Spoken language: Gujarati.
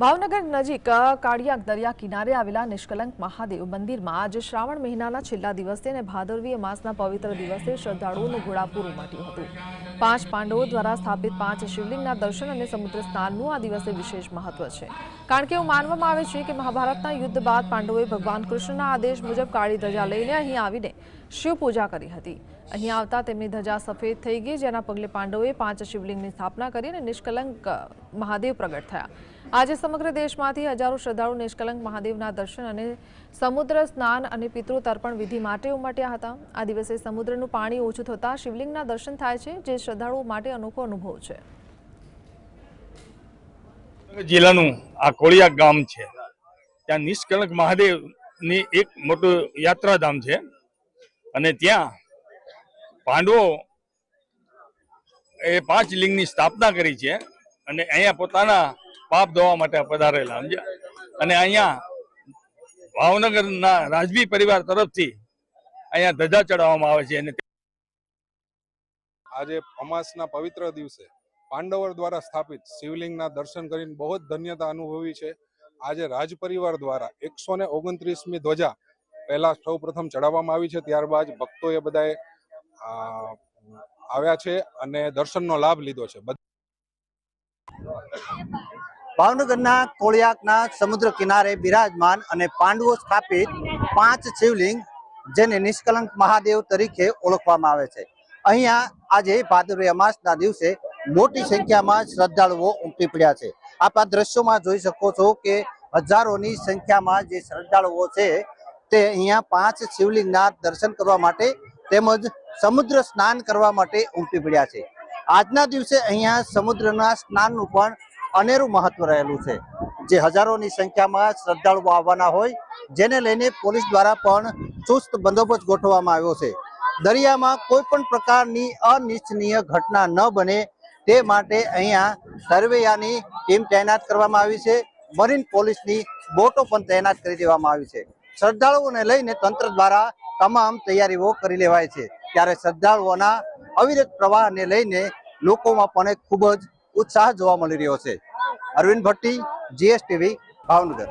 ભાવનગર નજીક કાળિયાક દરિયા કિનારે આવેલા નિષ્કલંક મહાદેવ મંદિરમાં આજે શ્રાવણ મહિનાના છેલ્લા દિવસે અને ભાદરવીય માસના પવિત્ર દિવસે શ્રદ્ધાળુઓનું ઘોડાપૂર ઉમટ્યું હતું. પાંચ પાંડવો દ્વારા સ્થાપિત પાંચ શિવલિંગના દર્શન અને સમુદ્ર સ્નાનનું આ દિવસે વિશેષ મહત્વ છે. કારણ કે એવું માનવામાં આવે છે કે મહાભારતના યુદ્ધ બાદ પાંડવોએ ભગવાન કૃષ્ણના આદેશ મુજબ કાળી ધજા લઈને અહીં આવીને શિવ પૂજા કરી હતી. અહીં આવતા તેમની ધજા સફેદ થઈ ગઈ, જેના પગલે પાંડવોએ પાંચ શિવલિંગની સ્થાપના કરી અને નિષ્કલંક મહાદેવ પ્રગટ થયા. આજે સમગ્ર દેશમાંથી હજારો શ્રદ્ધાળુ નિષ્કલંક મહાદેવના દર્શન અને સમુદ્ર સ્નાન અને પિતૃ તર્પણ વિધિ માટે ઉમટ્યા હતા. આ દિવસે સમુદ્રનું પાણી ઓછું થતાં શિવલિંગના દર્શન થાય છે, જે શ્રદ્ધાળુઓ માટે અનોખો અનુભવ છે. જિલ્લાનું આ કોળિયા ગામ છે. ત્યાં નિષ્કલંક મહાદેવની એક મોટું યાત્રાધામ છે અને ત્યાં પાંડવો એ પાંચ લિંગની સ્થાપના કરી છે અને અહીંયા પોતાના પાપ ધોવા માટે પધારેલા સમજ્યા? અને અહીંયા ભાવનગરના રાજવી પરિવાર તરફથી અહીંયા ધજા ચડાવવામાં આવે છે આજે અમાસના પવિત્ર દિવસે પાંડવો દ્વારા સ્થાપિત શિવલિંગના દર્શન કરીને બહુ જ ધન્યતા અનુભવી છે. આજે રાજ પરિવાર દ્વારા એકસો ને ઓગણત્રીસમી ધ્વજા પહેલા સૌ પ્રથમ ચડાવવામાં આવી છે. ત્યારબાદ ભક્તોએ બધાએ આ, આવ્યા છે અને દર્શનનો લાભ લીધો છે. બધા ભાવનગરના કોળિયાકના સમુદ્ર કિનારે બિરાજમાન અને પાંડવો સ્થાપિત પાંચ શિવલિંગ, જેને નિષ્કલંક મહાદેવ તરીકે ઓળખવામાં આવે છે. અહીંયા આજે ભાદરવી અમાસના દિવસે મોટી સંખ્યામાં શ્રદ્ધાળુઓ ઉમટી પડ્યા છે. આપ આ દ્રશ્યોમાં જોઈ શકો છો કે હજારોની સંખ્યામાં જે શ્રદ્ધાળુઓ છે, તે અહીંયા પાંચ શિવલિંગના દર્શન કરવા માટે તેમજ સમુદ્ર સ્નાન કરવા માટે ઉમટી પડ્યા છે. આજના દિવસે અહીંયા સમુદ્રના સ્નાનનું પણ અનેરું મહત્વ રહેલું છે. જે હજારોની સંખ્યામાં શ્રદ્ધાળુઓ આવવાના હોય, જેને લઈને પોલીસ દ્વારા પણ ચુસ્ત બંદોબસ્ત ગોઠવવામાં આવ્યો છે. દરિયામાં કોઈ પણ પ્રકારની અનિચ્છનીય ઘટના ન બને તે માટે અહીંયા સર્વેયાની ટીમ તૈનાત કરવામાં આવી છે. મરીન પોલીસની બોટો પણ તૈનાત કરી દેવામાં આવી છે. શ્રદ્ધાળુઓને લઈને તંત્ર દ્વારા તમામ તૈયારીઓ કરી લેવાય છે. ત્યારે શ્રદ્ધાળુઓના અવિરત પ્રવાહને લઈને લોકોમાં પણ ખૂબ જ ઉત્સાહ જોવા મળી રહ્યો છે. અરવિંદ ભટ્ટી જીએસટીવી ભાવનગર.